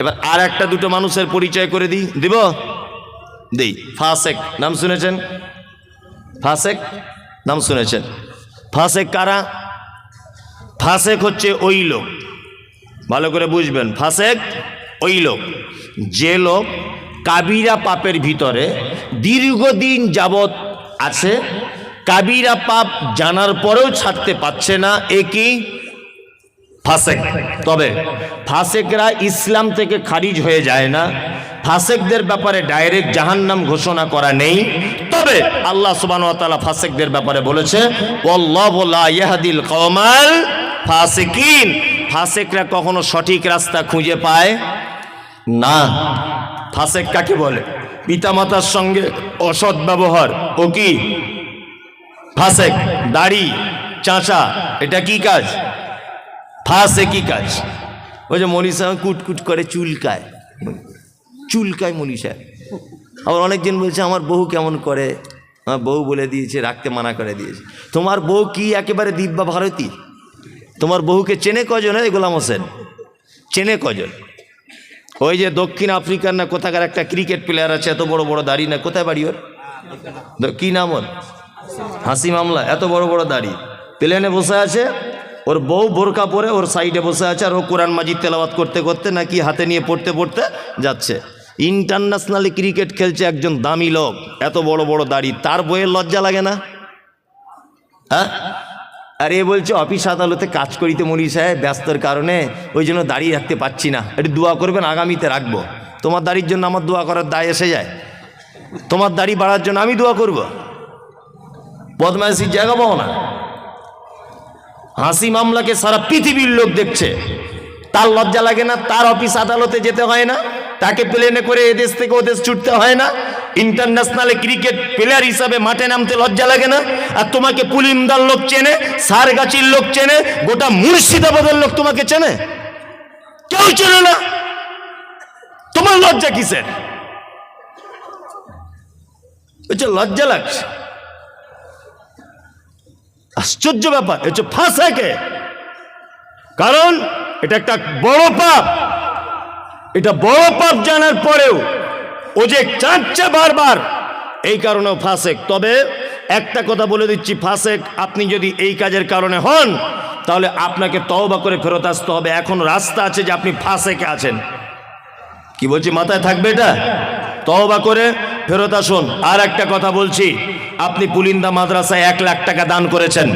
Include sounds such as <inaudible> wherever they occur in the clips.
এবার আর একটা দুটো মানুষের পরিচয় করে দিই। দিব? দিই। ফাসেক, নাম শুনেছেন? ফাসেক, নাম শুনেছেন? ফাসেক কারা? ফাসেক হচ্ছে ওই লোক। ভালো করে বুঝবেন। ফাসেক, ওই লোক। যে লোক কাবিরা পাপের ভিতরে দীর্ঘদিন যাবৎ আছে। কাবিরা পাপ জানার পরেও ছাড়তে পারছে না। এ কি? ফাসেক। তবে ফাসেকরা ইসলাম থেকে খারিজ হয়ে যায় না। ফাসেকদের ব্যাপারে ডাইরেক্ট জাহান্নাম ঘোষণা করা নেই। তবে আল্লাহ সবানতালা ফাসেকদের ব্যাপারে বলেছে, ওয়াল্লাহু লা ইয়াহদিল কওমাল ফাসিকিন। ফাসেকরা কখনো সঠিক রাস্তা খুঁজে পায় না। ফাসেক কাকে বলে? পিতামাতার সঙ্গে অসৎ ব্যবহার। ও কি? ফাসেক, দাড়ি, চাঁচা, এটা কি কাজ? ফাঁসে কি কাজ? ওই যে মনীষা কুটকুট করে চুলকায়। চুলকায় মনীষা। আবার অনেকজন বলছে, আমার বউ কেমন করে? আমার বউ বলে দিয়েছে, রাখতে মানা করে দিয়েছে। তোমার বউ কি একেবারে দিব্যা ভারতী? তোমার বহুকে চেনে কজন এই গোলাম হোসেন? চেনে কজন? ওই যে দক্ষিণ আফ্রিকার না কোথাকার একটা ক্রিকেট প্লেয়ার আছে, এত বড় বড় দাড়ি না, কোথায় বাড়ি ওর? কি নাম ওর? হাসি মামলা, এত বড় বড় দাড়ি। প্লেনে বসে আছে ওর বউ বোরকা পরে ওর সাইডে বসে আছে আর ও কোরআন মাজিদ তেলাওয়াত করতে করতে নাকি হাতে নিয়ে পড়তে পড়তে যাচ্ছে। ইন্টারন্যাশনালি ক্রিকেট খেলছে একজন দামি লোক, এত বড় বড় দাড়ি, তার বইয়ের লজ্জা লাগে না? হ্যাঁ? আর এ বলছে, অফিস আদালতে কাজ করিতে মনি সাহেব ব্যস্তর কারণে ওই জন্য দাঁড়িয়ে রাখতে পারছি না। একটু দোয়া করবেন, আগামীতে রাখব। তোমার দাড়ির জন্য আমার দোয়া করার দায় এসে যায়। তোমার দাড়ি বাড়ার জন্য আমি দোয়া করব। বদমাইশির জায়গা পাও না। হাসি মামলাকে সারা পৃথিবীর লোক দেখছে। তার লজ্জা লাগে না, তার অফিস আদালতে যেতে হয় না, তাকে প্লেনে করে এদেশ থেকে ওদেশ ছুটতে হয় না। ইন্টারন্যাশনালে ক্রিকেট প্লেয়ার হিসাবে মাঠে নামতে লজ্জা লাগে না। আর তোমাকে পুলিমদার লোক চেনে, সারগাছির লোক চেনে, গোটা মুর্শিদাবাদের লোক তোমাকে চেনে? কেউ চেনে না। তোমার লজ্জা কিসের? লজ্জা লাগছে। আশ্চর্য ব্যাপার হচ্ছে ফাঁসাকে কারণ এটা একটা বড় পাপ। এটা বড় পাপ জানার পরেও ও যে চাচ্ছে বারবার, এই কারণেও ফাঁসেক তবে একটা কথা বলে দিচ্ছি ফাঁসেক আপনি যদি এই কাজের কারণে হন, তাহলে আপনাকে তওবা করে ফেরত আসতে হবে। এখন রাস্তা আছে যে আপনি ফাঁসেকে আছেন। কি বলছি, মাথায় থাকবে এটা? তওবা করে ফেরত আসুন। আর একটা কথা বলছি, আপনি পুলিন্দা মাদ্রাসায় এক লাখ টাকা দান করেছেন।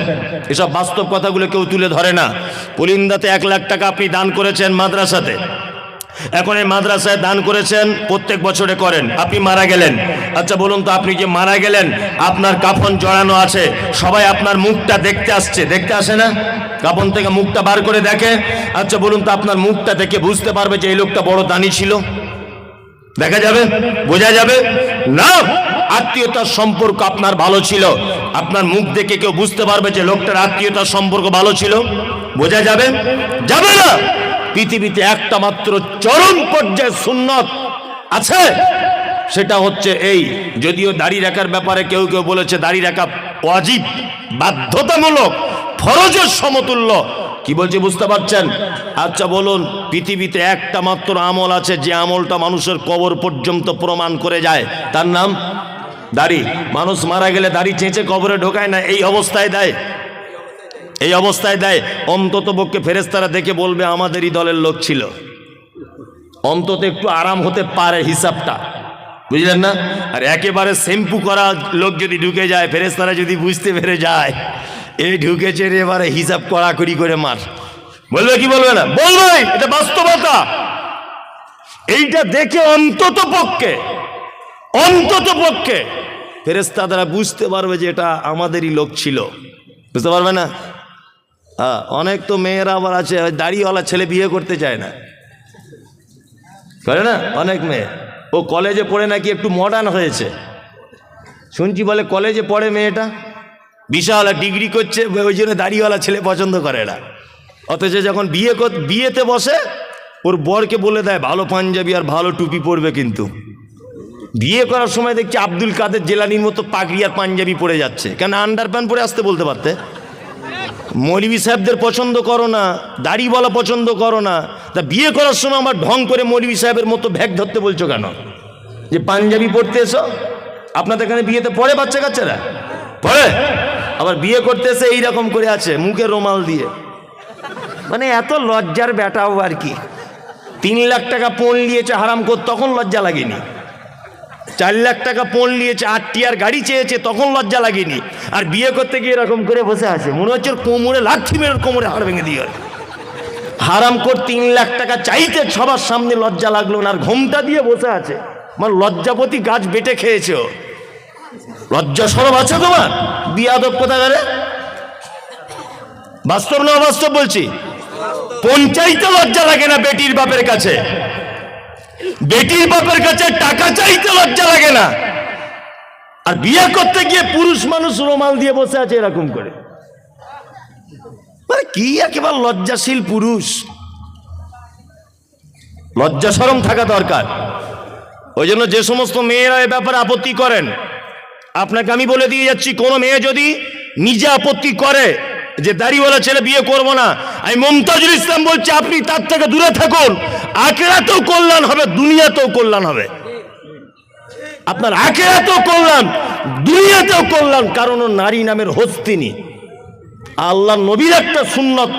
এসব বাস্তব কথাগুলো কেউ তুলে ধরে না। পুলিন্দাতে এক লাখ টাকা আপনি দান করেছেন মাদ্রাসাতে। এখন এই মাদ্রাসায় দান করেছেন, প্রত্যেক বছরে করেন। আপনি মারা গেলেন। আচ্ছা বলুন তো, আপনি যে মারা গেলেন? আপনার কাফন জড়ানো আছে। সবাই আপনার মুখটা দেখতে আসছে। দেখতে আসে না? কাফন থেকে মুখটা বার করে দেখে। আচ্ছা বলুন তো, আপনার মুখটা দেখে বুঝতে পারবে যে এই লোকটা বড় দানি ছিল। দেখা যাবে? বোঝা যাবে? না? আত্মীয়তার সম্পর্ক আপনার ভালো ছিল। আপনার মুখ দেখে কেউ বুঝতে পারবে যে লোকটার আত্মীয়তার সম্পর্ক ভালো ছিল। বোঝা যাবে? যাবে না। পৃথিবীতে একটা মাত্র চরম পর্যায়ে সুন্নত আছে। সেটা হচ্ছে এই। যদিও দাড়ি রাখার ব্যাপারে কেউ কেউ বলেছে দাড়ি রাখা অজীব বাধ্যতামূলক, ফরজের সমতুল্য। কি বলছে বুঝতে পারছেন? আচ্ছা বলুন, পৃথিবীতে একটা মাত্র আমল আছে, যে আমলটা মানুষের কবর পর্যন্ত প্রমাণ করে যায়। তার নাম দাড়ি। মানুষ মারা গেলে দাড়ি চেঁচে কবরে ঢোকায় না, এই অবস্থায় দেয়। এই অবস্থায় দেয়। অন্তত পক্ষে ফেরেস্তারা দেখে বলবে, আমাদেরই দলের লোক ছিল। অন্তত একটু আরাম হতে পারে হিসাবটা। বুঝলেন না? আর একেবারে শ্যাম্পু করা লোক যদি ঢুকে যায় ফেরেস্তারা যদি বুঝতে পেরে যায় এই ঢুকেছে রে এবারে হিসাব কড়াকড়ি করে মার। বলবে কি বলবে না? বলবে এটা বাস্তবতা। এইটা দেখে অন্তত পক্ষে অন্তত পক্ষে ফেরেস্তা তারা বুঝতে পারবে যে এটা আমাদেরই লোক ছিল। বুঝতে পারবে না? হ্যাঁ অনেক তো মেয়েরা আবার আছে দাড়িওয়ালা ছেলে বিয়ে করতে চায় না। করে না? অনেক মেয়ে। ও কলেজে পড়ে নাকি একটু মডার্ন হয়েছে। শুনছি বলে কলেজে পড়ে মেয়েটা? বিশাল ডিগ্রি করছে, ওই জন্য দাড়িওয়ালা ছেলে পছন্দ করে না। অথচ যখন বিয়ে বিয়েতে বসে, ওর বরকে বলে দেয়, ভালো পাঞ্জাবি আর ভালো টুপি পরবে কিন্তু। বিয়ে করার সময় দেখছি আব্দুল কাদের জেলানির মতো পাগড়ি আর পাঞ্জাবি পরে যাচ্ছে। কেন আন্ডার প্যান্ট পরে আসতে বলতে পারতে? মৌলবী সাহেবদের পছন্দ করো না দাড়ি বলা পছন্দ করো না। তা বিয়ে করার সময় আমার ঢং করে মৌলবী সাহেবের মতো ভ্যাগ ধরতে বলছো কেন? যে পাঞ্জাবি পড়তে এসো, আপনাদের এখানে বিয়েতে পড়ে বাচ্চা কাচ্চারা পড়ে? আবার বিয়ে করতে এসে এইরকম করে আছে, মুখে রোমাল দিয়ে। মানে এত লজ্জার বেটাও আর কি। তিন লাখ টাকা পণ নিয়েছে হারাম কর, তখন লজ্জা লাগেনি। চার লাখ টাকা পণ নিয়েছে, আটটি আর গাড়ি চেয়েছে, তখন লজ্জা লাগেনি। আর বিয়ে করতে গিয়ে এরকম করে বসে আছে, মনে হচ্ছে কোমরে লাঠি মেরে কোমরে হাড় ভেঙে দিয়ে। হারাম কর তিন লাখ টাকা চাইতে সবার সামনে লজ্জা লাগল না, আর ঘোমটা দিয়ে বসে আছে। আমার লজ্জাপতি গাছ বেটে খেয়েছে। লজ্জা সরব আছে তোমার? বিয়াদব কোথাকারে? বাস্তব না অবাস্তব বলছি? পঞ্চাইতে লজ্জা লাগে না বেটির বাপের কাছে। বেটির বাপের কাছে টাকা চাইতে লজ্জা লাগে না। আর বিয়ে করতে গিয়ে পুরুষ মানুষ রোমাল দিয়ে বসে আছে এরকম করে। মানে কি একেবারে লজ্জাশীল পুরুষ। লজ্জা সরম থাকা দরকার। ওই জন্য যে সমস্ত মেয়েরা এ ব্যাপারে আপত্তি করেন আপনাকে আমি বলে দিয়ে যাচ্ছি, কোনো মেয়ে যদি নিজে আপত্তি করে যে দাড়িওয়ালা ছেলে বিয়ে করব না, আমি মমতাজুল ইসলাম বলছি, আপনি তার থেকে দূরে থাকুন, আখেরাতেও কল্যাণ হবে, দুনিয়াতেও কল্যাণ হবে। আপনার আখেরাতেও কল্যাণ, দুনিয়াতেও কল্যাণ, কারণ নারী নামের হস্তিনী। আল্লাহ নবীর একটা সুন্নত,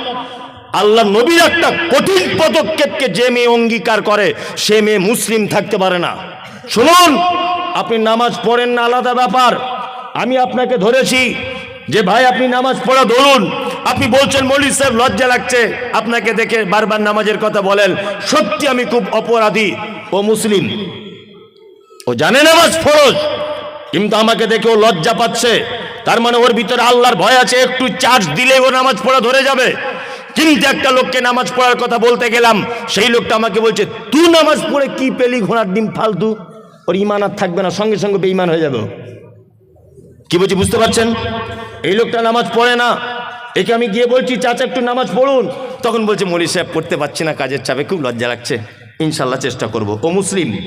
আল্লাহ নবীর একটা কঠিন পদক্ষেপকে যে মেয়ে অঙ্গীকার করে, সে মেয়ে মুসলিম থাকতে পারে না। শুনুন আপনি নামাজ পড়েন না, আলাদা ব্যাপার। আমি আপনাকে ধরেছি যে, ভাই, আপনি নামাজ পড়া ধরুন। আপনি বলছেন মৌলী সাহেব, লজ্জা লাগছে। আপনাকে দেখে বারবার নামাজের কথা বলেন। সত্যি আমি খুব অপরাধী। ও মুসলিম। ও জানে নামাজ ফরজ, কিন্তু আমাকে দেখে ও লজ্জা পাচ্ছে। তার মানে ওর ভিতরে আল্লাহর ভয় আছে, একটু চার্জ দিলে ও নামাজ পড়া ধরে যাবে। কিন্তু একটা লোককে নামাজ পড়ার কথা বলতে গেলাম, সেই লোকটা আমাকে বলছে, তুই নামাজ পড়ে কি পেলি ঘোড়ার ডিম ফালতু? ওর ইমান আর থাকবে না, সঙ্গে সঙ্গে বেইমান হয়ে যাবে। কি বলছি, বুঝতে পারছেন? এই লোকটা নামাজ পড়ে না। একে আমি গিয়ে বলছি, চাচা, একটু নামাজ পড়ুন। তখন বলছে মলি সাহেব পড়তে পারছি না, কাজের চাপে খুব লজ্জা লাগছে। ইনশাল্লাহ চেষ্টা করব। ও মুসলিম।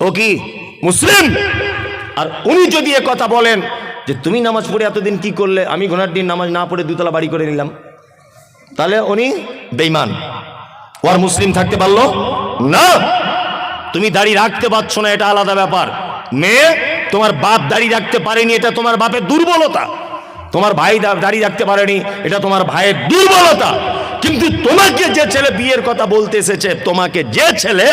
ও কি? মুসলিম? আর উনি যদি এ কথা বলেন যে, তুমি নামাজ পড়ে এতদিন কি করলে? আমি ঘোনার দিন নামাজ না পড়ে দুতলা বাড়ি করে নিলাম। তাহলে উনি বেইমান ও আর মুসলিম থাকতে পারল না। তুমি দাড়ি রাখতে পারছ না, এটা আলাদা ব্যাপার। মেয়ে, তোমার বাপ দাড়ি রাখতে পারেনি, এটা তোমার বাপের দুর্বলতা। তোমার ভাই দাড়ি রাখতে পারেনি, এটা তোমার ভাইয়ের দুর্বলতা। কিন্তু তোমাকে যে ছেলে বিয়ের কথা বলতে এসেছে, তোমাকে যে ছেলে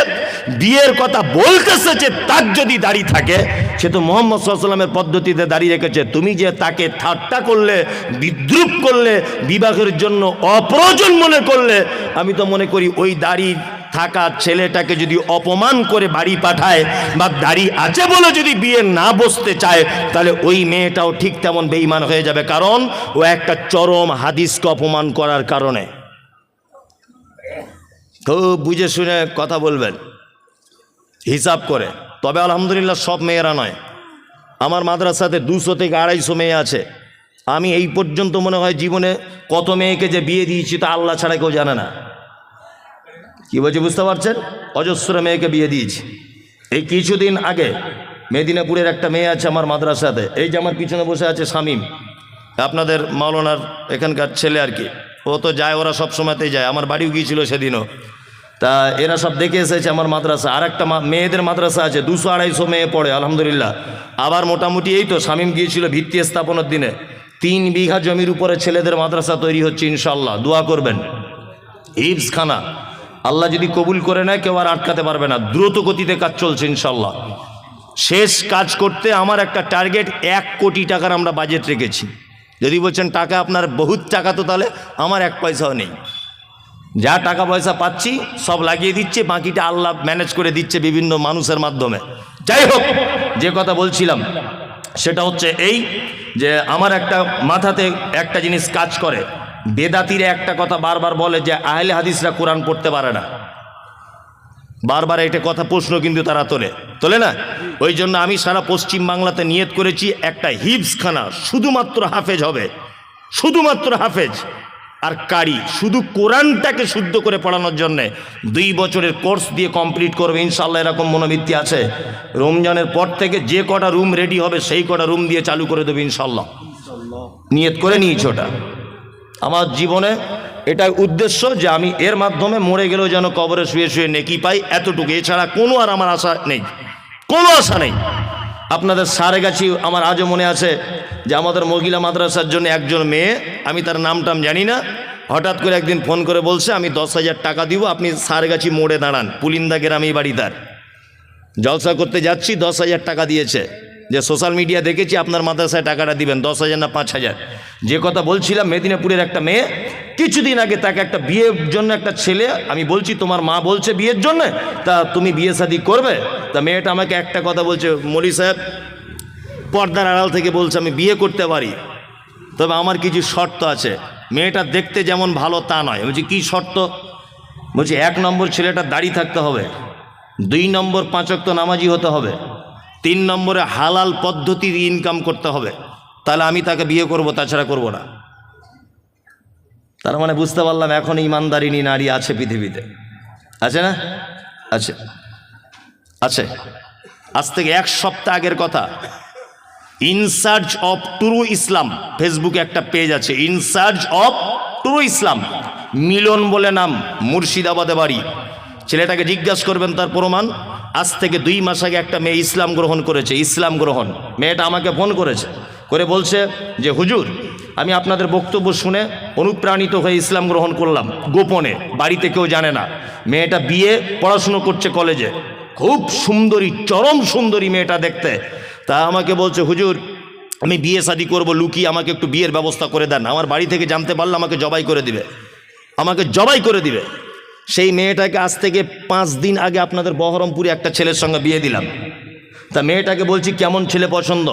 বিয়ের কথা বলতে এসেছে, তার যদি দাড়ি থাকে, সে তো মোহাম্মদ সাল্লামের পদ্ধতিতে দাঁড়িয়ে রেখেছে। তুমি যে তাকে ঠাট্টা করলে, বিদ্রুপ করলে, বিবাহের জন্য অপ্রয়োজন মনে করলে, আমি তো মনে করি ওই দাড়ি থাকা ছেলেটাকে যদি অপমান করে বাড়ি পাঠায় বা দাড়ি আছে বলে যদি বিয়ে না বসতে চায়, তাহলে ওই মেয়েটাও ঠিক তেমন বেইমান হয়ে যাবে। কারণ ও একটা চরম হাদিসকে অপমান করার কারণে। খুব বুঝে শুনে কথা বলবেন, হিসাব করে। তবে আলহামদুলিল্লাহ সব মেয়েরা নয়। আমার মাদ্রাসাতে দুশো থেকে আড়াইশো মেয়ে আছে। আমি এই পর্যন্ত মনে হয় জীবনে কত মেয়েকে যে বিয়ে দিয়েছি তা আল্লাহ ছাড়া কেউ জানে না। কি বলছি বুঝতে পারছেন? অজস্র মেয়েকে বিয়ে দিয়েছি। এই কিছুদিন আগে মেদিনীপুরের একটা মেয়ে আছে আমার মাদ্রাসাতে। এই যে আমার পিছনে বসে আছে শামীম, আপনাদের মাওলানার এখানকার ছেলে আর কি। ও তো যায়, ওরা সব সময়তেই যায়। আমার বাড়িও গিয়েছিল সেদিনও। তা এরা সব দেখে এসেছে আমার মাদ্রাসা। আর একটা মেয়েদের মাদ্রাসা আছে, দুশো আড়াইশো মেয়ে পড়ে, আলহামদুলিল্লাহ। আবার মোটামুটি এই তো শামীম গিয়েছিল ভিত্তি স্থাপনের দিনে। তিন বিঘা জমির উপরে ছেলেদের মাদ্রাসা তৈরি হচ্ছে ইনশাল্লাহ দোয়া করবেন। হিপস খানা আল্লাহ যদি কবুল করে নেয়, কেউ আর আটকাতে পারবে না। দ্রুত গতিতে কাজ চলছে ইনশাল্লাহ শেষ কাজ করতে আমার একটা টার্গেট, এক কোটি টাকার আমরা বাজেট রেখেছি। যদি বলছেন, টাকা আপনার বহুত টাকা, তো তাহলে আমার এক পয়সাও নেই। যা টাকা পয়সা পাচ্ছি, সব লাগিয়ে দিচ্ছে, বাকিটা আল্লাহ ম্যানেজ করে দিচ্ছে বিভিন্ন মানুষের মাধ্যমে। যাই হোক, যে কথা বলছিলাম, সেটা হচ্ছে এই যে আমার একটা মাথাতে একটা জিনিস কাজ করে। বেদাতিরা একটা কথা বারবার বলে যে আহলে হাদিসরা কোরআন পড়তে পারে না। বারবার এটা কথা প্রশ্ন কিন্তু তারা তোলে। তোলে না? ওই জন্য আমি সারা পশ্চিম বাংলাতে নিয়ত করেছি একটা হিপসখানা শুধুমাত্র হাফেজ হবে। শুধুমাত্র হাফেজ। আর কারি, শুধু কোরআনটাকে শুদ্ধ করে পড়ানোর জন্যে দুই বছরের কোর্স দিয়ে কমপ্লিট করবে ইনশাল্লাহ এরকম মনোবৃত্তি আছে। রমজানের পর থেকে যে কটা রুম রেডি হবে, সেই কটা রুম দিয়ে চালু করে দেবে ইনশাল্লাহ নিয়ত করে নিয়েছি ওটা। আমার জীবনে এটাই উদ্দেশ্য যে আমি এর মাধ্যমে মরে গেলেও যেন কবরে শুয়ে শুয়ে নেকি পাই এতটুকু। এছাড়া কোনো আর আমার আশা নেই। কোনো আশা নেই। আপনাদের সারে গাছি আমার আজও মনে আছে যে আমাদের মহিলা মাদ্রাসার জন্য একজন মেয়ে, আমি তার নাম টাম জানি না, হঠাৎ করে একদিন ফোন করে বলছে, আমি দশ হাজার টাকা দিব, আপনি সারগাছি মোড়ে দাঁড়ান। পুলিন্দা গ্রামেই বাড়ি তার। জলসা করতে যাচ্ছি, দশ হাজার টাকা দিয়েছে। যে সোশ্যাল মিডিয়া দেখেছি, আপনার মাদ্রাসায় টাকাটা দিবেন, দশ হাজার না পাঁচ হাজার। যে কথা বলছিলাম, মেদিনীপুরের একটা মেয়ে, কিছুদিন আগে তাকে একটা বিয়ের জন্য একটা ছেলে, আমি বলছি, তোমার মা বলছে বিয়ের জন্য? তা তুমি বিয়ে শাদি করবে? তা মেয়েটা আমাকে একটা কথা বলছে, মলি সাহেব, পর্দার আড়াল থেকে বলছে আমি বিয়ে করতে পারি। তবে আমার কিছু শর্ত আছে। মেয়েটা দেখতে যেমন ভালো, তা নয়। বলছি, কী শর্ত? বলছি, এক নম্বর ছেলেটা দাড়ি থাকতে হবে, দুই নম্বর পাঁচক্ত নামাজি হতে হবে। তিন নম্বরে হালাল পদ্ধতি ইনকাম করতে হবে। তাহলে আমি তাকে বিয়ে করব, তাছাড়া করব না। তার মানে বুঝতে পারলাম এখন ইমানদারিনী নারী আছে পৃথিবীতে। আছে না? আছে। আছে। আজ থেকে এক সপ্তাহ আগের কথা। ইনসার্জ অফ টুরু ইসলাম ফেসবুকে একটা পেজ আছে। ইনসার্জ অফ টুরু ইসলাম মিলন বলে নাম, মুর্শিদাবাদে বাড়ি। ছেলেটাকে জিজ্ঞাসা করবেন তার প্রমাণ। আজ থেকে দুই মাস আগে একটা মেয়ে ইসলাম গ্রহণ করেছে, ইসলাম গ্রহণ। মেয়েটা আমাকে ফোন করেছে, করে বলছে যে, হুজুর, আমি আপনাদের বক্তব্য শুনে অনুপ্রাণিত হয়ে ইসলাম গ্রহণ করলাম, গোপনে, বাড়িতে কেউ জানে না। মেয়েটা বিয়ে, পড়াশুনো করছে কলেজে। খুব সুন্দরী, চরম সুন্দরী মেয়েটা দেখতে। তা আমাকে বলছে, হুজুর, আমি বিয়ে শাদি করব, লুকিয়ে আমাকে একটু বিয়ের ব্যবস্থা করে দেন। আমার বাড়ি থেকে জানতে পারলে আমাকে জবাই করে দিবে। আমাকে জবাই করে দিবে। সেই মেয়েটাকে আজ থেকে পাঁচ দিন আগে আপনাদের বহরমপুরে একটা ছেলের সঙ্গে বিয়ে দিলাম। তা মেয়েটাকে বলছি, কেমন ছেলে পছন্দ?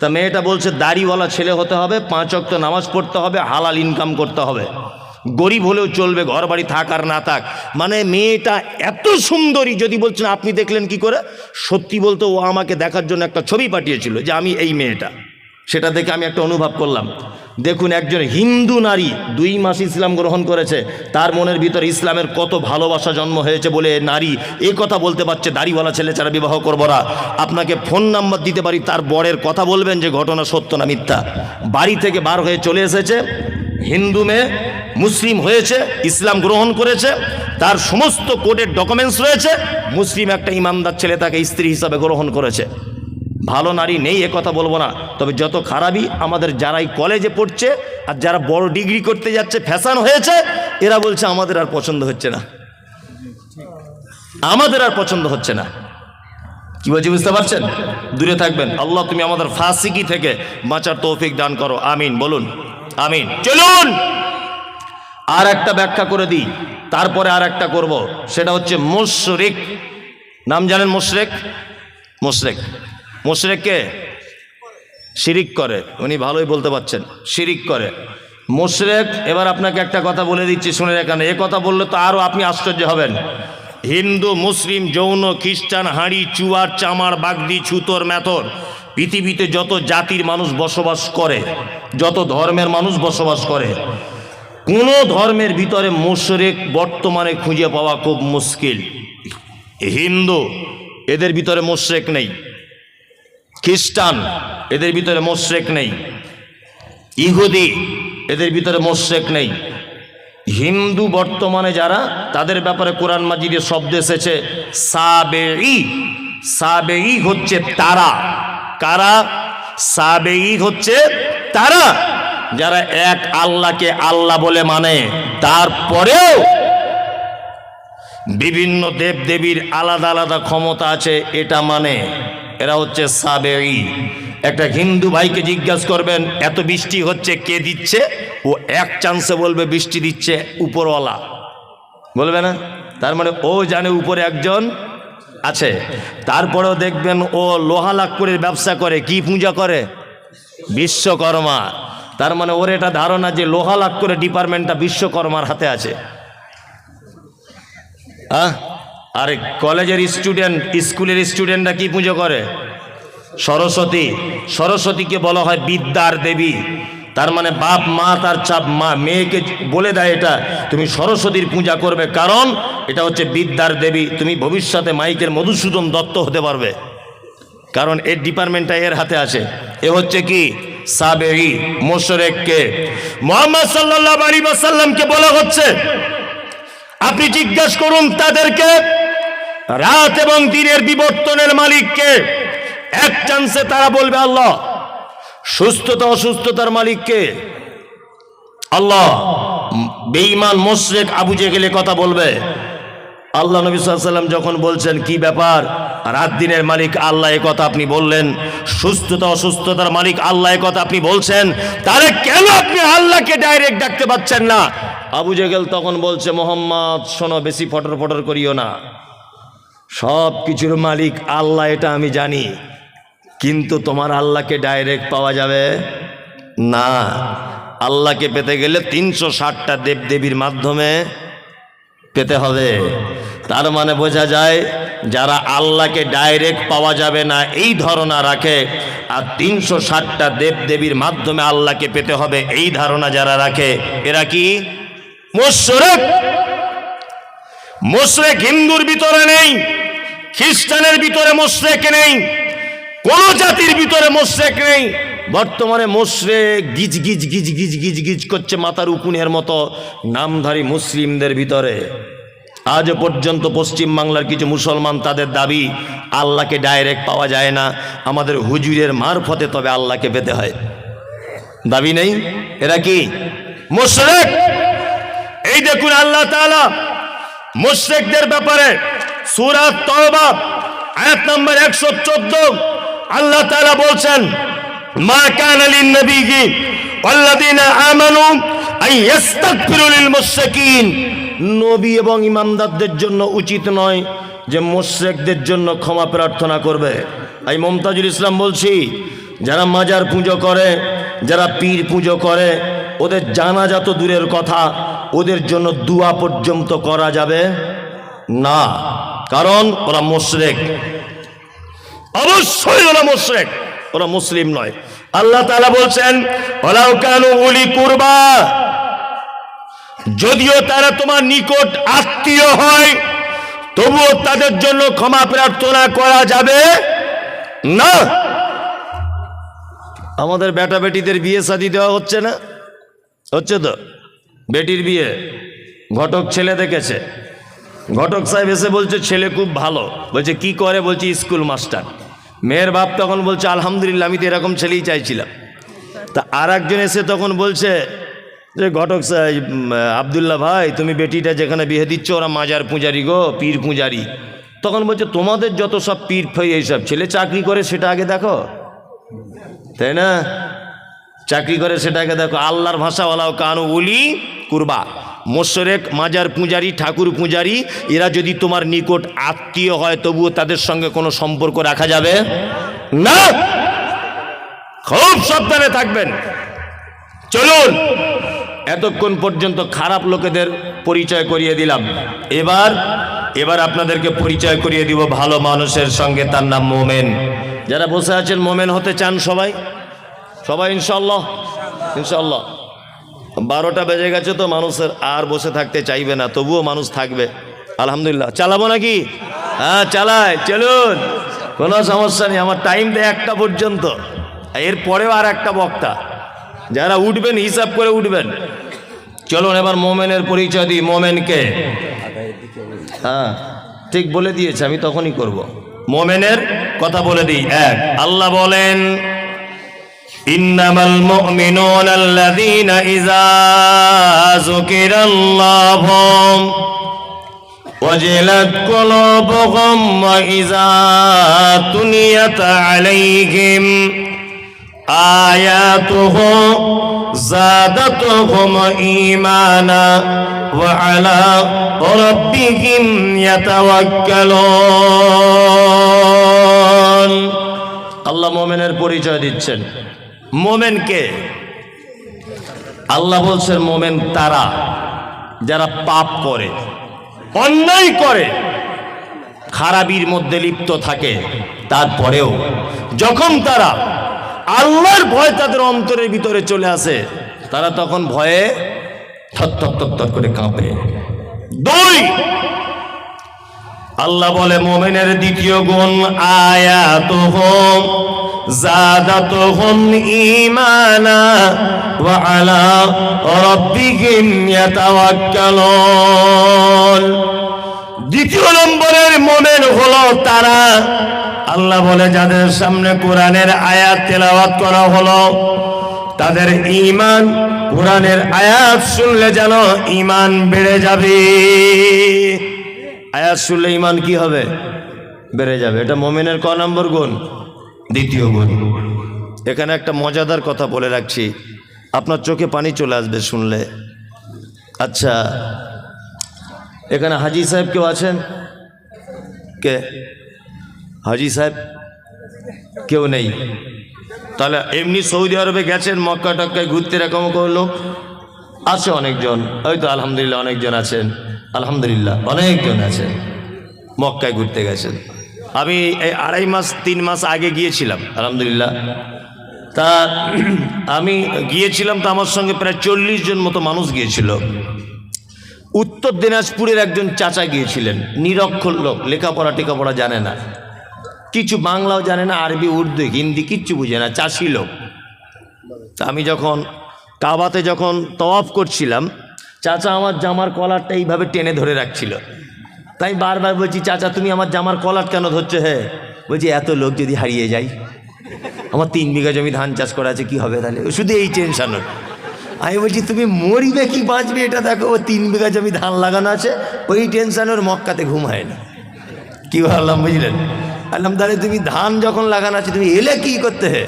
তা মেয়েটা বলছে, দাড়িওয়ালা ছেলে হতে হবে, পাঁচ অক্ত নামাজ পড়তে হবে, হালাল ইনকাম করতে হবে। গরিব হলেও চলবে ঘর বাড়ি থাক আর না থাক। মানে মেয়েটা এত সুন্দরী, যদি বলছেন, আপনি দেখলেন কি করে? সত্যি বলতে ও আমাকে দেখার জন্য একটা ছবি পাঠিয়েছিল যে আমি এই মেয়েটা। সেটা দেখে আমি একটা অনুভব করলাম। দেখুন একজন হিন্দু নারী দুই মাস ইসলাম গ্রহণ করেছে, তার মনের ভিতরে ইসলামের কত ভালোবাসা জন্ম হয়েছে বলে নারী এ কথা বলতে পারছে, দাড়িওয়ালা ছেলে ছাড়া বিবাহ করব না। আপনাকে ফোন নাম্বার দিতে পারি, তার বরের কথা বলবেন যে ঘটনা সত্য না মিথ্যা। বাড়ি থেকে বার হয়ে চলে এসেছে, হিন্দু মেয়ে, মুসলিম হয়েছে, ইসলাম গ্রহণ করেছে, তার সমস্ত কোর্টের ডকুমেন্টস রয়েছে, মুসলিম একটা ইমানদার ছেলে তাকে স্ত্রী হিসাবে গ্রহণ করেছে। ভালো নারী নেই, এ কথা বলব না। তবে যত খারাপই আমাদের যারাই কলেজে পড়ছে আর যারা বড় ডিগ্রি করতে যাচ্ছে, ফ্যাশন হয়েছে, এরা বলছে আমাদের আর পছন্দ হচ্ছে না। আমাদের আর পছন্দ হচ্ছে না। কি বলছি, বুঝতে পারছেন? দূরে থাকবেন। আল্লাহ, তুমি আমাদের ফাসিকি থেকে বাঁচার তৌফিক দান করো। আমিন, বলুন। আমিন। চলুন! আর একটা ব্যাখ্যা করে দিই। তারপরে আর একটা করব। সেটা হচ্ছে মুশরিক। নাম জানেন মুশরেক? মুশরেক। মুশরেককে শিরিক করে। উনি ভালোই বলতে পারছেন, শিরিক করে। মুশরেক, এবার আপনাকে একটা কথা বলে দিচ্ছি, শুনে এখানে এ কথা বললে তো আরও আপনি আশ্চর্য হবেন। হিন্দু, মুসলিম, যৌন, খ্রিস্টান, হাঁড়ি, চুয়ার, চামার, বাগদি, ছুতোর মেথর পৃথিবীতে যত জাতির মানুষ বসবাস করে, যত ধর্মের মানুষ বসবাস করে, কোনো ধর্মের ভিতরে মুশরেক বর্তমানে খুঁজে পাওয়া খুব মুশকিল। হিন্দু, এদের ভিতরে মোশরেক নেই। খ্রিস্টান, এদের ভিতরে মোশরেক নেই। ইহুদি, এদের ভিতরে মোশরেক নেই। হিন্দু বর্তমানে যারা, তাদের ব্যাপারে কোরআন মাজিদে শব্দ এসেছে সাবেই সাবেই হচ্ছে তারা। কারা? সাবেই হচ্ছে তারা। যারা এক আল্লাহকে আল্লাহ বলে মানে। তারপরেও বিভিন্ন দেব দেবীর আলাদা আলাদা ক্ষমতা আছে, এটা মানে। এরা হচ্ছে সাবেই একটা হিন্দু ভাইকে জিজ্ঞাসা করবেন, এত বৃষ্টি হচ্ছে, কে দিচ্ছে? ও এক চান্সে বলবে, বৃষ্টি দিচ্ছে উপরওয়ালা। বলবে না? তার মানে ও জানে উপরে একজন আছে। তারপরেও দেখবেন ও লোহা লাকপুরের ব্যবসা করে, কি পূজা করে? বিশ্বকর্মা। তার মানে ওর এটা ধারণা যে লোহা লাকপুরের ডিপার্টমেন্টটা বিশ্বকর্মার হাতে আছে। হ্যাঁ আরে কলেজের স্টুডেন্ট, স্কুলের স্টুডেন্টরা কি পুজো করে? সরস্বতী, সরস্বতীকে বলা হয় বিদ্যার দেবী। তার মানে বাপ, মা, তার চাপ, মা, মেয়েকে বলে দেয় এটা। তুমি সরস্বতীর পূজা করবে, কারণ এটা হচ্ছে বিদ্যার দেবী। তুমি ভবিষ্যতে মাইকের মধুসূদন দত্ত হতে পারবে। কারণ এর ডিপার্টমেন্টটা এর হাতে আছে। এ হচ্ছে কি? সাবেরি, মোশরেককে। মোহাম্মদ সাল্লাল্লাহু আলাইহি ওয়াসাল্লামকে বলা হচ্ছে, আপনি জিজ্ঞাসা করুন তাদেরকে রাত এবং দিনের বিবর্তনের মালিককে এক চান্সে তারা বলবে, আল্লাহ, সুস্থতা, অসুস্থতার মালিককে আল্লাহ বেঈমান, মোশরেক আবু জেগেলে কথা বলবে। আল্লাহ নবী সাল্লাম যখন বলছেন, কি ব্যাপার? রাত দিনের মালিক আল্লাহ এ কথা আপনি বললেন, সুস্থতা, অসুস্থতার মালিক আল্লাহ এ কথা আপনি বলছেন, তাহলে কেন আপনি আল্লাহকে ডাইরেক্ট ডাকতে পাচ্ছেন না? আবু জেগেল তখন বলছে, মোহাম্মদ, শোনো, বেশি ফটর ফটর করিও না। সব কিছুর মালিক আল্লাহ, এটা আমি জানি। কিন্তু তোমার আল্লাহকে ডাইরেক্ট পাওয়া যাবে? না। আল্লাহকে পেতে গেলে তিনশো ষাটটা দেবদেবীর মাধ্যমে পেতে হবে। তার মানে বোঝা যায়, যারা আল্লাহকে ডাইরেক্ট পাওয়া যাবে না, এই ধারণা রাখে, আর তিনশো ষাটটা দেবদেবীর মাধ্যমে আল্লাহকে পেতে হবে, এই ধারণা যারা রাখে, এরা কি? মোশরেক। মোশরেক হিন্দুর ভিতরে নেই। খ্রিস্টানের ভিতরে মোশরেক নেই, কোন জাতির ভিতরে মোশরেক নেই। বর্তমানে মোশরেক গিজ গিজ গিজ গিজ গিজ গিজ করছে মাথার উকুনের মতো নামধারী মুসলিমদের ভিতরে। আজ পর্যন্ত পশ্চিম বাংলার কিছু মুসলমান তাদের দাবি, আল্লাহকে ডাইরেক্ট পাওয়া যায় না, আমাদের হুজুরের মারফতে তবে আল্লাহকে পেতে হয়। দাবি নেই? এরা কি? মোশরেক! এই দেখুন আল্লাহ তাআলা, মুশরিকদের ব্যাপারে সূরা তওবা, আয়াত নম্বর 114 আল্লাহ তাআলা বলছেন, মা কানা লিন ওয়াল্লাযিনা আমানু আন ইস্তাগফিরু লিল মুশরিকিন। নবী এবং ইমানদারদের জন্য উচিত নয় যে মুশরিকদের জন্য ক্ষমা প্রার্থনা করবে। এই মমতাজুল ইসলাম বলছি, যারা মাজার পুজো করে, যারা পীর পুজো করে, ওদের জানাজা তো দূরের কথা, ওদের জন্য দুয়া পর্যন্ত করা যাবে না। কারণ ওরা মোশরেক। অবশ্যই ওরা মোশরেক, ওরা মুসলিম নয়। আল্লাহ তাআলা বলছেন ওলাও কানু উলি কুরবা। যদিও তারা তোমার নিকট আত্মীয় হয়, তবুও তাদের জন্য ক্ষমা প্রার্থনা করা যাবে না। আমাদের বেটা বেটিদের বিয়ে শাদি দেওয়া হচ্ছে না? হচ্ছে তো? বেটির বিয়ে। ঘটক ছেলে দেখেছে। ঘটক সাহেব এসে বলছে, ছেলে খুব ভালো। বলছে, কি করে? বলছে, স্কুল মাস্টার। মেয়ের বাপ তখন বলছে, আলহামদুলিল্লাহ, আমি তো এরকম ছেলেই চাইছিলাম। তা আর একজন এসে তখন বলছে যে, ঘটক সাহেব আবদুল্লাহ ভাই, তুমি বেটিটা যেখানে বিয়ে দিচ্ছ, ওরা মাজার পূজারি গো, পীর পূজারি। তখন বলছে, তোমাদের যত সব পীর ফই এইসব ছেলে চাকরি করে সেটা আগে দেখো। তাই না? চাকরি করে সেটাকে দেখো। আল্লাহর ভাষাওয়ালাও কানু উলি কুরবা। মোশরেক, মাজার পূজারি, ঠাকুর পূজারি, এরা যদি তোমার নিকট আত্মীয় হয়, তবুও তাদের সঙ্গে কোনো সম্পর্ক রাখা যাবে না। খুব সাবধানে থাকবেন। চলুন, এতক্ষণ পর্যন্ত খারাপ লোকেদের পরিচয় করিয়ে দিলাম। এবার এবার আপনাদেরকে পরিচয় করিয়ে দিব ভালো মানুষের সঙ্গে, তার নাম মোমেন। যারা বসে আছেন, মোমেন হতে চান সবাই? সবাই ইনশাল্লাহ ইনশাল্লাহ বারোটা বেজে গেছে তো মানুষের আর বসে থাকতে চাইবে না, তবুও মানুষ থাকবে। আলহামদুলিল্লাহ, চালাবো নাকি? হ্যাঁ চালাই, চলুন। কোনো সমস্যা নেই, আমার টাইম দেয় একটা পর্যন্ত। এর পরেও আর একটা বক্তা। যারা উঠবেন, হিসাব করে উঠবেন। চলুন, এবার মোমেনের পরিচয় দিই, মোমেনকে। হ্যাঁ ঠিক বলে দিয়েছে, আমি তখনই করব। মোমেনের কথা বলে দিই, এক, আল্লাহ বলেন إنما المؤمنون الذين إذا ذكر الله وجلت قلوبهم وإذا تليت عليهم آياته زادتهم إيمانا وعلى ربهم يتوكلون আল্লাহ মোমেনের পরিচয় দিচ্ছেন মোমেনকে। আল্লাহ বলছেন, মোমেন তারা যারা পাপ করে, অন্যায় করে, খারাপির মধ্যে লিপ্ত থাকে, তারপরেও যখন তারা আল্লাহর ভয় তাদের অন্তরের ভিতরে চলে আসে, তারা তখন ভয়ে থর থর থর করে কাঁপে। দুই আল্লাহ বলে, মোমেনের দ্বিতীয় গুণ আয়াত হোম জাদাত হোম ইমানা ওয়া আলা রব্বিহিম ইয়াতাওয়াক্কালুন। দ্বিতীয় নম্বরের মোমেন হলো তারা। আল্লাহ বলে, যাদের সামনে কোরআনের আয়াত তেলাওয়াত করা হলো, তাদের ঈমান, কোরআনের আয়াত শুনলে যেন ঈমান বেড়ে যাবে। আয়াত শুনলে ইমান কি হবে? বেড়ে যাবে। এটা মোমেনের ক নম্বর গুণ? দ্বিতীয় গুণ। এখানে একটা মজাদার কথা বলে রাখছি। আপনার চোখে পানি চলে আসবে শুনলে। আচ্ছা এখানে হাজি সাহেব কেউ আছেন? কে? হাজি সাহেব কেউ নেই। তাহলে এমনি সৌদি আরবে গেছেন, মক্কা টক্কায় ঘুরতে এরকম কোনো লোক? আছে অনেকজন। ওই তো আলহামদুলিল্লাহ অনেকজন আছেন। আলহামদুলিল্লাহ, অনেকজন আছেন মক্কায় ঘুরতে গেছেন। আমি এই আড়াই মাস, তিন মাস আগে গিয়েছিলাম, আলহামদুলিল্লাহ। তা <clears throat> আমি গিয়েছিলাম তো আমার সঙ্গে প্রায় চল্লিশ জন মতো মানুষ গিয়েছিল। উত্তর দিনাজপুরের একজন চাচা গিয়েছিলেন, নিরক্ষর লোক, লেখাপড়া টেখাপড়া জানে না। কিছু বাংলাও জানে না, আরবি, উর্দু, হিন্দি, কিচ্ছু বুঝে না, চাষি লোক। তা আমি যখন কাবাতে যখন তওয়াফ করছিলাম চাচা, আমার জামার কলারটা এইভাবে টেনে ধরে রাখছিল। তাই বারবার বলছি, চাচা, তুমি আমার জামার কলার কেন ধরছো? হে। বলছি, এত লোক যদি হারিয়ে যায়, আমার তিন বিঘা জমি ধান চাষ করা আছে, কি হবে তাহলে? শুধু এই টেনশন আমি বলছি, তুমি মরিবে কি বাঁচবে এটা দেখো, ও তিন বিঘা জমি ধান লাগানো আছে, ওই টেনশন ওর মক্কাতে ঘুম হয় না। কি ভাবলাম, বুঝলেন? বললাম, তাহলে তুমি ধান যখন লাগানো আছে, তুমি এলে কি করতে, হে?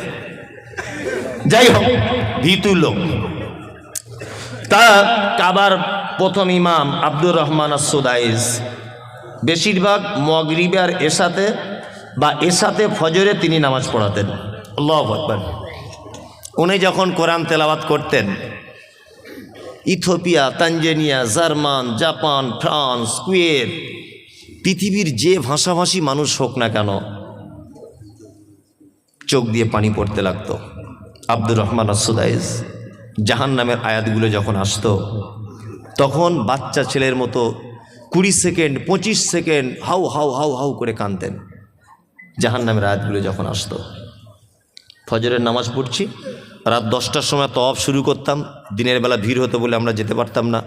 যাই হোক, ভীতু লোক। তা কাবার প্রথম ইমাম আব্দুর রহমান আসুদাইজ বেশিরভাগ মগরিবে আর এসাতে বা এসাতে ফজরে তিনি নামাজ পড়াতেন। আল্লাহ উনি যখন কোরআন তেলাওয়াত করতেন Ethiopia Tanzania, German, Japan, France, Kuwait, পৃথিবীর যে ভাষাভাষী মানুষ হোক না কেন, চোখ দিয়ে পানি পড়তে লাগতো। আব্দুর রহমান আসুদাইজ জাহান নামের আয়াতগুলো যখন আসতো, তখন বাচ্চা ছেলের মতো কুড়ি সেকেন্ড, পঁচিশ সেকেন্ড হাউ হাউ হাউ হাউ করে কানতেন জাহান নামের আয়াতগুলো যখন আসতো। ফজরের নামাজ পড়ছি, রাত দশটার সময় তওয়াফ শুরু করতাম, দিনের বেলা ভিড় হতো বলে আমরা যেতে পারতাম না।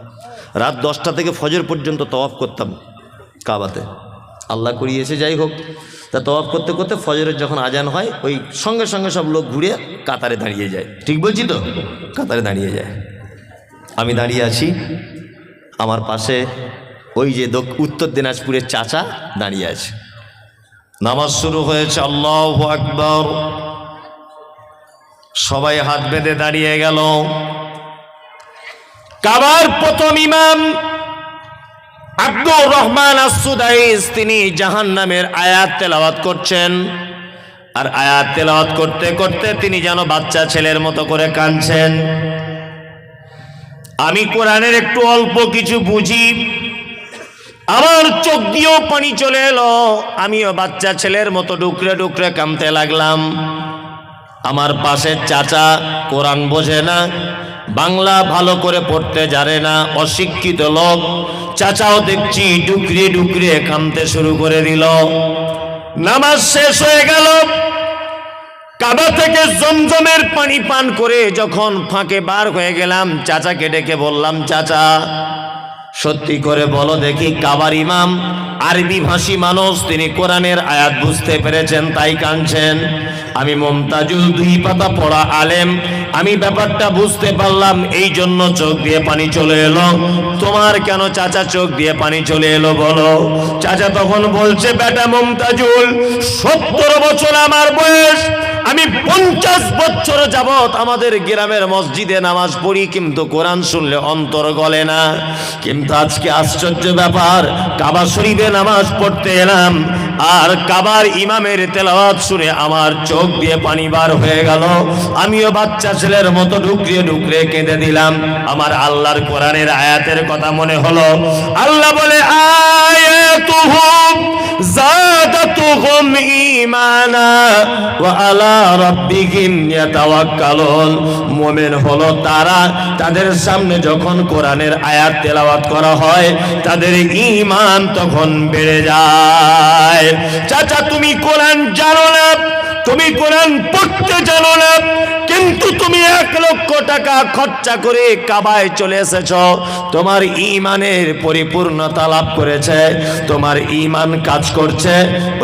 রাত দশটা থেকে ফজর পর্যন্ত তওয়াফ করতাম কাবাতে। আল্লাহ করিয়েছে, যাই হোক তা তওয়াফ করতে করতে ফজরের যখন আজান হয়, ওই সঙ্গে সঙ্গে সব লোক ঘুরে কাতারে দাঁড়িয়ে যায়। ঠিক বলছি তো? কাতারে দাঁড়িয়ে যায়। আমি দাঁড়িয়ে আছি, আমার পাশে ওই যে উত্তর দিনাজপুরের চাচা দাঁড়িয়ে আছে। নামাজ শুরু হয়েছে, আল্লাহ আকবর। সবাই হাত বেঁধে দাঁড়িয়ে গেল। কাবার প্রথম ইমাম আব্দুর রহমান আসুদাইস তিনি জাহান নামের আয়াত তেলাওয়াত করছেন। আর আয়াত তেলাওয়াত করতে করতে তিনি যেন বাচ্চা ছেলের মতো করে কাঁদছেন। আমি কোরআনের একটু অল্প কিছু বুঝি। আমার চোখ দিয়েও পানি চলে এলো, আমিও বাচ্চা ছেলের মতো ডুকরে ডুকরে কামতে লাগলাম। আমার পাশের চাচা কোরআন বোঝে না, বাংলা ভালো করে পড়তে জানে না, অশিক্ষিত লোক। চাচাও দেখছি ডুকরে ডুকরে কামতে শুরু করে দিল। নামাজ শেষ হয়ে গেল। কাবা থেকে জমজমের পানি পান করে যখন ফাঁকে বার হয়ে গেলাম, চাচাকে ডেকে বললাম, চাচা সত্যি করে বলো দেখি কাবার ইমাম আরবি ভাষী মানুষ, তিনি কোরআনের আয়াত বুঝতে পেরেছেন, তাই কাঁদছেন। আমি মমতাজুল দুই পাতা পড়া আলেম, আমি ব্যাপারটা বুঝতে পারলাম, এই জন্য চোখ দিয়ে পানি চলে এলো। তোমার কেন চাচা চোখ দিয়ে পানি চলে এলো বলো? চাচা তখন বলছে, বেটা মমতাজুল, সত্তর বছর আমার বয়স, আমি পঞ্চাশ বছর যাবত আমাদের গ্রামের মসজিদে নামাজ পড়ি, কিন্তু কোরআন শুনলে অন্তর গলে না। কিন্তু আজকে আশ্চর্য ব্যাপার কাবা শরীফে নামাজ পড়তে এলাম। আর কাবার ইমামের তেলাওয়াত শুনে আমার চোখ দিয়ে পানি বার হয়ে গেল। আমিও বাচ্চা ছেলের মতো ঢুকরিয়ে ঢুকরে কেঁদে দিলাম। আমার আল্লাহর কোরআনের আয়াতের কথা মনে হলো। আল্লাহ বলে হলো তারা, তাদের সামনে যখন আয়াত তেলাওয়াত করা হয়, তাদের ঈমান তখন বেড়ে যায়। চাচা তুমি কোরআন জানো না তুমি কোরআন পড়তে এক লক্ষ টাকা খরচা করে কাবায় চলে এসেছ। তোমার ইমানের পরিপূর্ণতা লাভ করেছে, তোমার ইমান কাজ করছে।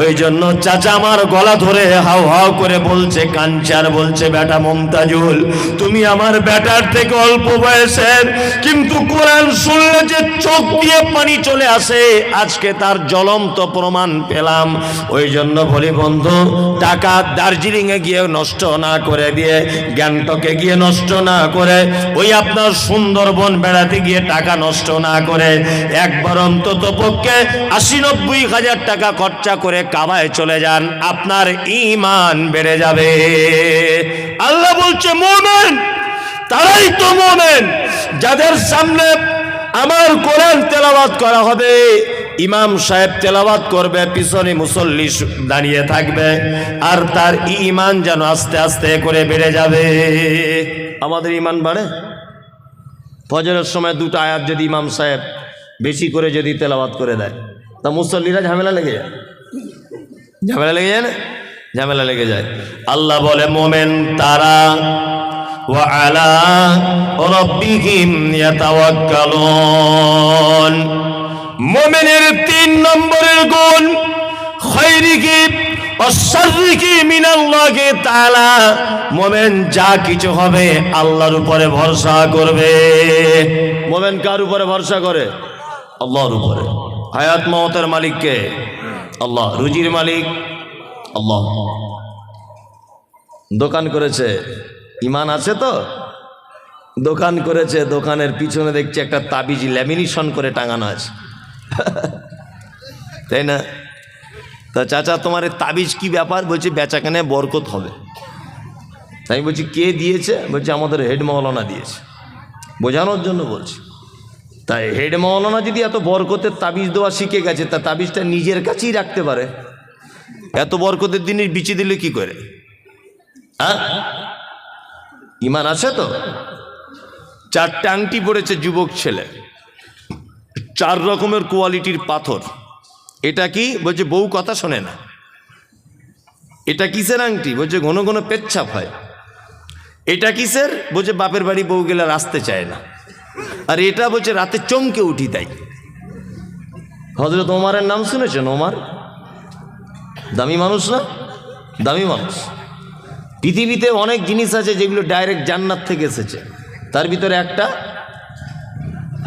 ওই জন্য চাচা আমার গলা ধরে হাও হাও করে বলছে কাঞ্চার বলছে, বেটা মমতাজুল, তুমি আমার বেটার থেকে অল্প বয়সের, কিন্তু কোরআন শুনলে যে চোখ দিয়ে পানি চলে আসে, আজকে তার জ্বলন্ত প্রমাণ পেলাম। ওই জন্য বলি, বন্ধু, টাকা দার্জিলিং এ গিয়ে নষ্ট না করে দিয়ে গ্যাংটকে গিয়ে নষ্ট না করে, ওই আপনার সুন্দরবন বেড়াতে গিয়ে টাকা নষ্ট না করে। একবার অন্তত পক্ষে আশি নব্বই হাজার টাকা খরচা করে কামায় চলে যান, আপনার ইমান বেড়ে যাবে। আল্লাহ বলছে, মোমেন, তারাই তো মোমেন, যাদের সামনে আমার কোরআন তেলাওয়াত করা হবে। ইমাম সাহেব তেলাওয়াত করবে পিছনে মুসল্লি শু- দাঁড়িয়ে থাকবে আর তার ইমান যেন আস্তে আস্তে করে বেড়ে যাবে আমাদের ইমান বাড়ে ফজরের সময় দুটো আয়াত যদি ইমাম সাহেব বেশি করে যদি তেলাওয়াত করে দেয় তা মুসল্লিরা ঝামেলা লেগে যায় ঝামেলা লেগে যায় না ঝামেলা লেগে যায় আল্লাহ বলে মোমেন তারা وعلى ربهم يتوكلون মোমেনের তিন নম্বরের গুণ খৈরিকি মোমেন যা কিছু হবে আল্লাহর উপরে ভরসা করবে। মোমেন কার উপরে ভরসা করে? আল্লাহর উপরে। হায়াত মহতের মালিককে আল্লাহ। রুজির মালিক? আল্লাহ। দোকান করেছে। ইমান আছে তো? দোকান করেছে, দোকানের পিছনে দেখছি একটা তাবিজ ল্যামিনেশন করে টাঙানো আছে। তাই না? তা চাচা, তোমার তাবিজ কি ব্যাপার? বলছি, বেচাকেনে বরকত হবে। তাই বলছি, কে দিয়েছে? বলছি, আমাদের হেড মৌলানা দিয়েছে। বোঝানোর জন্য বলছি। তাই হেড মৌলানা যদি এত বরকতের তাবিজ দেওয়া শিখে গেছে, তা তাবিজটা নিজের কাছেই রাখতে পারে। এত বরকতের দিনের বিচি দিলে কি করে? হ্যাঁ? ইমান আছে তো? চারটে আংটি পড়েছে যুবক ছেলে। চার রকমের কোয়ালিটির পাথর। এটা কি? বলছে, বউ কথা শোনে না। এটা কিসের আংটি? বলছে, ঘন ঘন পেচ্ছাপ হয়। এটা কিসের? বলছে, বাপের বাড়ি বউ গেলে আসতে চায় না। আর এটা বলছে, রাতে চমকে উঠি তাই। হজরত ওমারের নাম শুনেছেন ওমার? দামি মানুষ না? দামি মানুষ। পৃথিবীতে অনেক জিনিস আছে যেগুলো ডাইরেক্ট জান্নাত থেকে এসেছে। তার ভিতরে একটা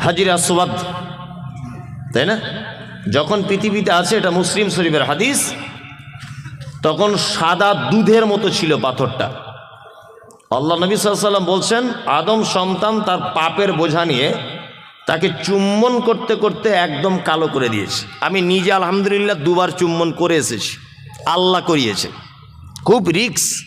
হাজির আসবাদ তাই না? যখন পৃথিবীতে আছে, এটা মুসলিম শরীফের হাদিস, তখন সাদা দুধের মতো ছিল পাথরটা। আল্লাহ নবী সাল্লাম বলছেন, আদম সন্তান তার পাপের বোঝা নিয়ে তাকে চুম্বন করতে করতে একদম কালো করে দিয়েছে। আমি নিজে আলহামদুলিল্লাহ দুবার চুম্বন করে এসেছি। আল্লাহ করিয়েছে। খুব রিক্স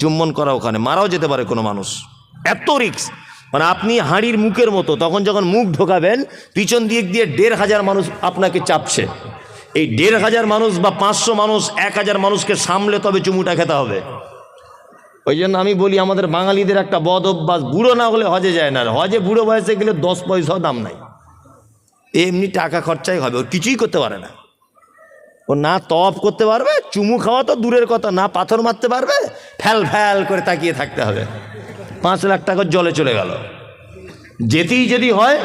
চুম্বন করা ওখানে। মারাও যেতে পারে কোনো মানুষ। এত রিক্স মানে আপনি হাঁড়ির মুখের মতো, তখন যখন মুখ ঢোকাবেন, পিছন দিক দিয়ে দেড় হাজার মানুষ আপনাকে চাপছে। এই দেড় হাজার মানুষ বা পাঁচশো মানুষ, এক হাজার মানুষকে সামলে তবে চুমুটা খেতে হবে। ওই জন্য আমি বলি, আমাদের বাঙালিদের একটা বদ অভ্যাস, বুড়ো না হলে হজে যায় না। হজে বুড়ো বয়সে গেলে দশ পয়সাও দাম নাই। এমনি টাকা খরচাই হবে, ও কিছুই করতে পারে না। ও না তপ করতে পারবে, চুমু খাওয়া তো দূরের কথা, না পাথর মারতে পারবে, ফ্যাল ফ্যাল করে তাকিয়ে থাকতে হবে। পাঁচ লাখ টাকার জলে চলে গেল। যেতেই যদি হয়,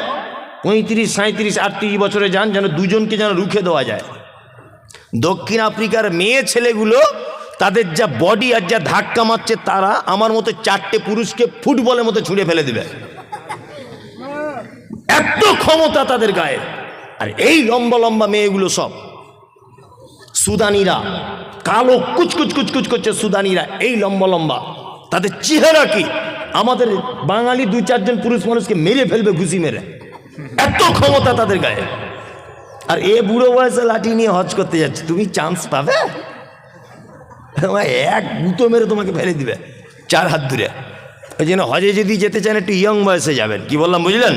পঁয়ত্রিশ সাঁত্রিশ আটত্রিশ বছরে যান যেন দুজনকে যেন রুখে দেওয়া যায়। দক্ষিণ আফ্রিকার মেয়ে ছেলেগুলো, তাদের যা বডি আর যা ধাক্কা মারছে, তারা আমার মতো চারটে পুরুষকে ফুটবলের মতো ছুঁড়ে ফেলে দেবে। এত ক্ষমতা তাদের গায়ে। আর এই লম্বা লম্বা মেয়েগুলো সব। সুদানিরা, কালো কুচকুচ কুচকুচ করছে সুদানিরা। এই লম্বা লম্বা। তাদের চেহারা কি? আমাদের বাঙালি দুই চারজন পুরুষ মানুষকে মেরে ফেলবে ঘুষি মেরে। এত ক্ষমতা তাদের গায়ে। আর এ বুড়ো বয়সে লাঠি নিয়ে হজ করতে যাচ্ছে। তুমি চান্স পাবে? এক গুঁতো মেরে তোমাকে ফেলে দিবে, চার হাত দূরে। ওই জন্য হজে যদি যেতে চান, একটু ইয়ং বয়সে যাবেন। কি বললাম, বুঝলেন?